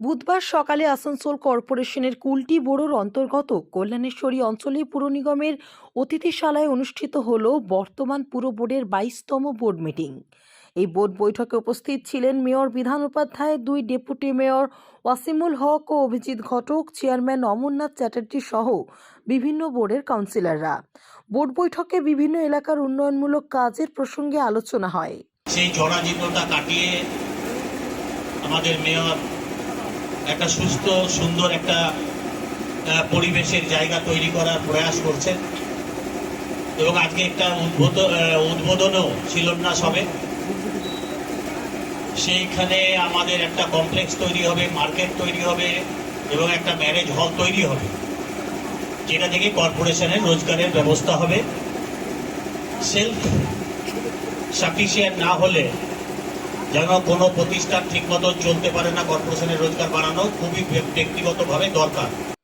বুধবার সকালে আসানসোল কর্পোরেশনের কুলটি বোরোর অন্তর্গত কল্যাণেশ্বরী অঞ্চলে পুর নিগমের অতিথিশালায় অনুষ্ঠিত হল বর্তমান পুর বোর্ডের বাইশতম বোর্ড মিটিং। এই বোর্ড বৈঠকে উপস্থিত ছিলেন মেয়র, বিধান উপাধ্যায়, দুই ডেপুটি মেয়র ওয়াসিমুল হক ও অভিজিৎ ঘটক, চেয়ারম্যান অমরনাথ চ্যাটার্জি সহ বিভিন্ন বোর্ডের কাউন্সিলররা। বোর্ড বৈঠকে বিভিন্ন এলাকার উন্নয়নমূলক কাজের প্রসঙ্গে আলোচনা হয়। সেই জরাজীর্ণতা কাটিয়ে আমাদের মেয়র একটা সুস্থ, সুন্দর একটা পরিবেশের জায়গা তৈরি করার প্রয়াস করছেন। এবং আজকে একটা উদ্বোধ উদ্বোধনও শিলান্যাস হবে সেইখানে আমাদের একটা কমপ্লেক্স তৈরি হবে, মার্কেট তৈরি হবে, এবং একটা ম্যারেজ হল তৈরি হবে, যেটা থেকে কর্পোরেশনের রোজগারের ব্যবস্থা হবে। সেলফ সাফিসিয়েন্ট না হলে যেন কোনো প্রতিষ্ঠান ঠিকমতো চলতে পারে না, কর্পোরেশনের রোজগার বাড়ানো খুবই ব্য- ব্যক্তিগতভাবে দরকার।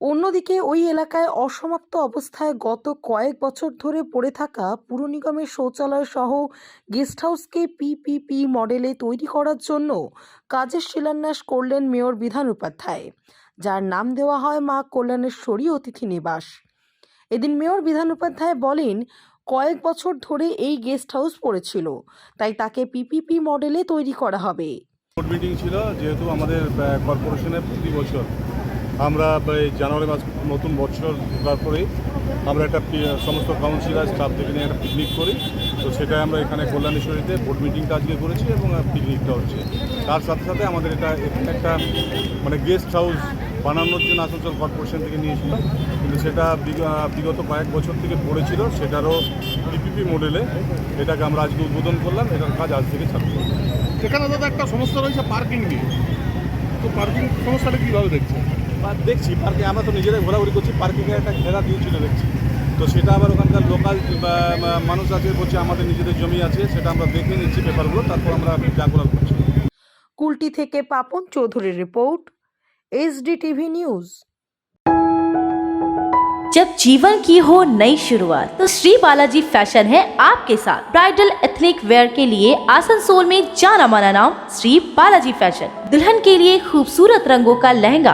অন্যদিকে ওই এলাকায় অসমাপ্ত অবস্থায় গত কয়েক বছর ধরে পড়ে থাকা পুর নিগমের শৌচালয় সহ গেস্ট হাউসকে পিপিপি মডেলে তৈরি করার জন্য কাজের শিলান্যাস করলেন মেয়র বিধান উপাধ্যায়, যার নাম দেওয়া হয় মা কল্যাণেশ্বরী অতিথি নিবাস। এদিন মেয়র বিধান উপাধ্যায় বলেন কয়েক বছর ধরে এই গেস্ট হাউস পড়েছিল। তাই তাকে পিপিপি মডেলে তৈরি করা হবে। মিটিং ছিল, যেহেতু আমাদের কর্পোরেশনের প্রতি বছর। আমরা জানুয়ারি মাস, নতুন বছর ঢোকার পরেই আমরা একটা সমস্ত কাউন্সিলার স্টাফ থেকে নিয়ে একটা পিকনিক করি। তো সেটা আমরা এখানে কল্যাণেশ্বরীতে বোর্ড মিটিংটা আজকে করেছি এবং পিকনিকটা হচ্ছে। তার সাথে সাথে আমাদের এটা একটা মানে গেস্ট হাউস বানানোর জন্য আসানসোল কর্পোরেশন থেকে নিয়েছিল। কিন্তু সেটা বিগত কয়েক বছর থেকে পড়েছিল। সেটারও পিপিপি মডেলে এটাকে আমরা আজকে উদ্বোধন করলাম। এটার কাজ আজ থেকে চালু করলাম। এখানে দাদা একটা সমস্যা রয়েছে পার্কিং নিয়ে। তো পার্কিং সমস্যাটা কীভাবে দেখছেন? আর দেখছি পার্কে আমরা তো নিজেরাই ঘোরাঘুরি করছি পার্কিংয়ে একটা ঘেরা দিয়েছিল দেখছি তো সেটা আবার ওখানকার লোকাল মানুষ আছে বলছে আমাদের নিজেদের জমি আছে সেটা আমরা দেখে নিচ্ছি পেপারগুলো তারপর আমরা যা করার করছি কুলটি থেকে পাপন চৌধুরীর রিপোর্ট এইচডি টিভি নিউজ जब जीवन की हो नई शुरुआत तो श्री बालाजी फैशन है आपके साथ ब्राइडल एथनिक वेयर के लिए आसनसोल में जाना माना नाम श्री बालाजी फैशन दुल्हन के लिए खूबसूरत रंगों का लहंगा